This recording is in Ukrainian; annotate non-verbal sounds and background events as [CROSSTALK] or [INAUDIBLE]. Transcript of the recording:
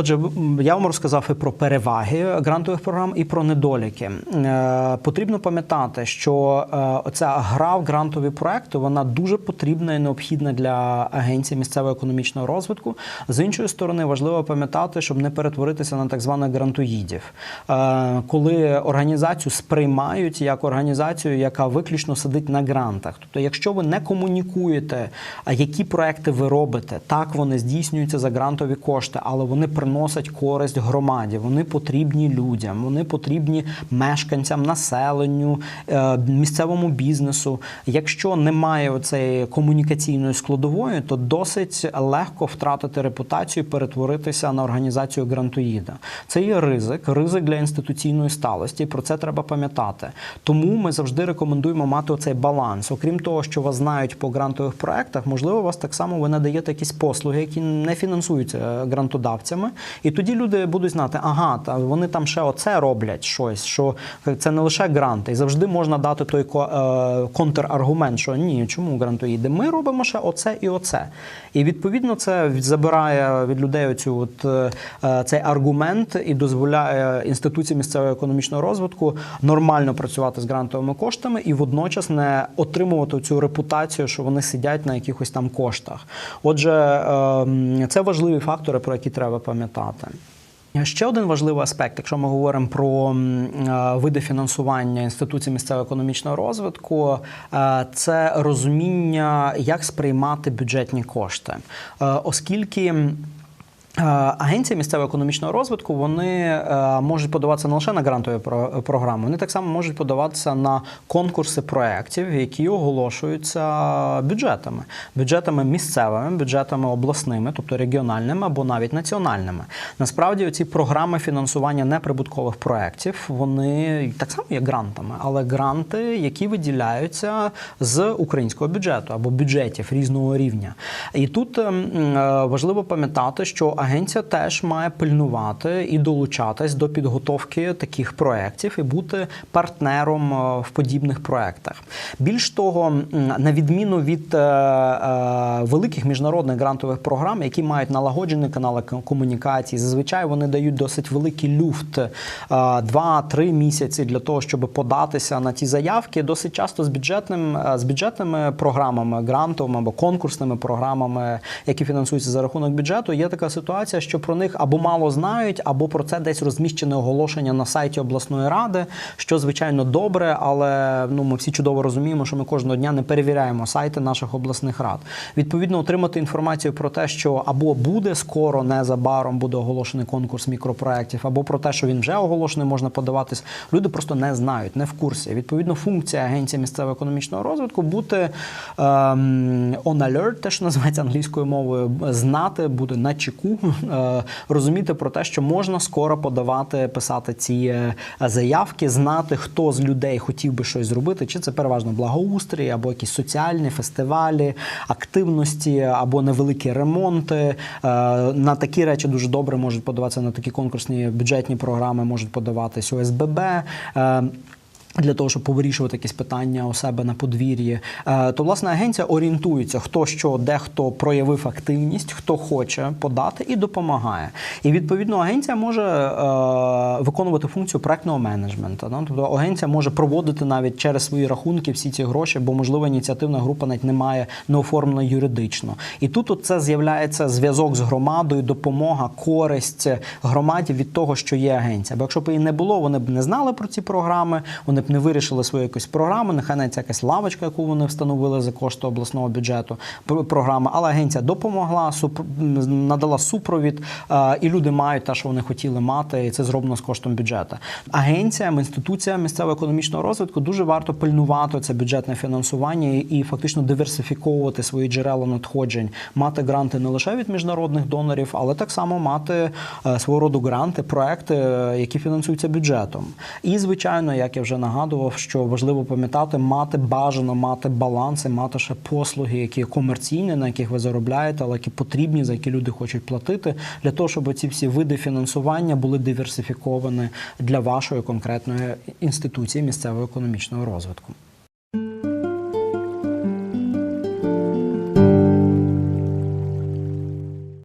Отже, я вам розказав і про переваги грантових програм, і про недоліки. Е, Потрібно пам'ятати, що е, оця гра в грантові проекти вона дуже потрібна і необхідна для агенції місцевого економічного розвитку. З іншої сторони, важливо пам'ятати, щоб не перетворитися на так званих грантоїдів, Е, коли організацію сприймають як організацію, яка виключно сидить на грантах. Тобто, якщо ви не комунікуєте, які проекти ви робите, так вони здійснюються за грантові кошти, але вони приносять користь громаді, вони потрібні людям, вони потрібні мешканцям, населенню, е, місцевому бізнесу. Якщо немає оцеї комунікаційної складової, то досить легко втратити репутацію, перетворитися на організацію грантоїда. Це є ризик, ризик для інституційної сталості. Про це треба пам'ятати. Тому ми завжди рекомендуємо мати оцей баланс. Окрім того, що вас знають по грантових проектах, можливо, вас так само ви надаєте якісь послуги, які не фінансуються е, грантодавцями. І тоді люди будуть знати, ага, та вони там ще оце роблять щось, що це не лише гранти. І завжди можна дати той е, контраргумент, що ні, чому грантоїди? Ми робимо ще оце і оце. І відповідно це забирає від людей оцю от, е, е, цей аргумент і дозволяє інституції місцевого економічного розвитку нормально працювати з грантовими коштами і водночас не отримувати цю репутацію, що вони сидять на якихось там коштах. Отже, ем, це важливі фактори, про які треба пам'ятати. Ще один важливий аспект, якщо ми говоримо про е, види фінансування інституцій місцевого економічного розвитку, е, це розуміння, як сприймати бюджетні кошти, Е, оскільки. Агенції місцевого економічного розвитку вони е, можуть подаватися не лише на грантові про- програми, вони так само можуть подаватися на конкурси проєктів, які оголошуються бюджетами, бюджетами місцевими, бюджетами обласними, тобто регіональними або навіть національними. Насправді, ці програми фінансування неприбуткових проєктів, вони так само є грантами, але гранти, які виділяються з українського бюджету або бюджетів різного рівня. І тут ем, е, важливо пам'ятати, що агенція теж має пильнувати і долучатись до підготовки таких проєктів і бути партнером е, в подібних проєктах. Більш того, на відміну від е, е, великих міжнародних грантових програм, які мають налагоджені канали комунікації, зазвичай вони дають досить великий люфт е, 2-3 місяці для того, щоб податися на ті заявки. Досить часто з бюджетним з бюджетними програмами, грантовими або конкурсними програмами, які фінансуються за рахунок бюджету, є така ситуація, що про них або мало знають, або про це десь розміщене оголошення на сайті обласної ради, що звичайно добре, але ну ми всі чудово розуміємо, що ми кожного дня не перевіряємо сайти наших обласних рад. Відповідно, отримати інформацію про те, що або буде скоро, незабаром буде оголошений конкурс мікропроєктів, або про те, що він вже оголошений, можна подаватись. Люди просто не знають, не в курсі. Відповідно, функція агенції місцевого економічного розвитку бути ем, on alert, те, що називається англійською мовою, знати, бути на чеку, [LAUGHS] е, розуміти про те, що можна скоро подавати, писати ці е, заявки, знати, хто з людей хотів би щось зробити, чи це переважно благоустрій, або якісь соціальні фестивалі, активності, або невеликі ремонти. Е, На такі речі дуже добре можуть подаватися на такі конкурсні бюджетні програми, можуть подаватись ОСББ. Для того, щоб повирішувати якісь питання у себе на подвір'ї, Е, то власне агенція орієнтується, хто що, де хто проявив активність, хто хоче подати і допомагає. І відповідно агенція може е, виконувати функцію проектного менеджменту. Тобто агенція може проводити навіть через свої рахунки всі ці гроші, бо можливо ініціативна група навіть не має не оформлена юридично. І тут от це з'являється зв'язок з громадою, допомога, користь громаді від того, що є агенція. Бо якщо б її не було, вони б не знали про ці програми, вони б не вирішили свою якусь програму. Нехай навіть якась лавочка, яку вони встановили за кошти обласного бюджету. пр- Програма, але агенція допомогла, надала супровід, е, і люди мають те, що вони хотіли мати, і це зроблено з коштом бюджету. Агенціям, інституціям місцевого економічного розвитку дуже варто пильнувати це бюджетне фінансування і, фактично диверсифіковувати свої джерела надходжень, мати гранти не лише від міжнародних донорів, але так само мати е, свого роду гранти, проекти, е, які фінансуються бюджетом. І звичайно, як я вже нагадував, що важливо пам'ятати, мати бажано мати баланси, мати ще послуги, які комерційні, на яких ви заробляєте, але які потрібні, за які люди хочуть платити, для того, щоб ці всі види фінансування були диверсифіковані для вашої конкретної інституції місцевого економічного розвитку.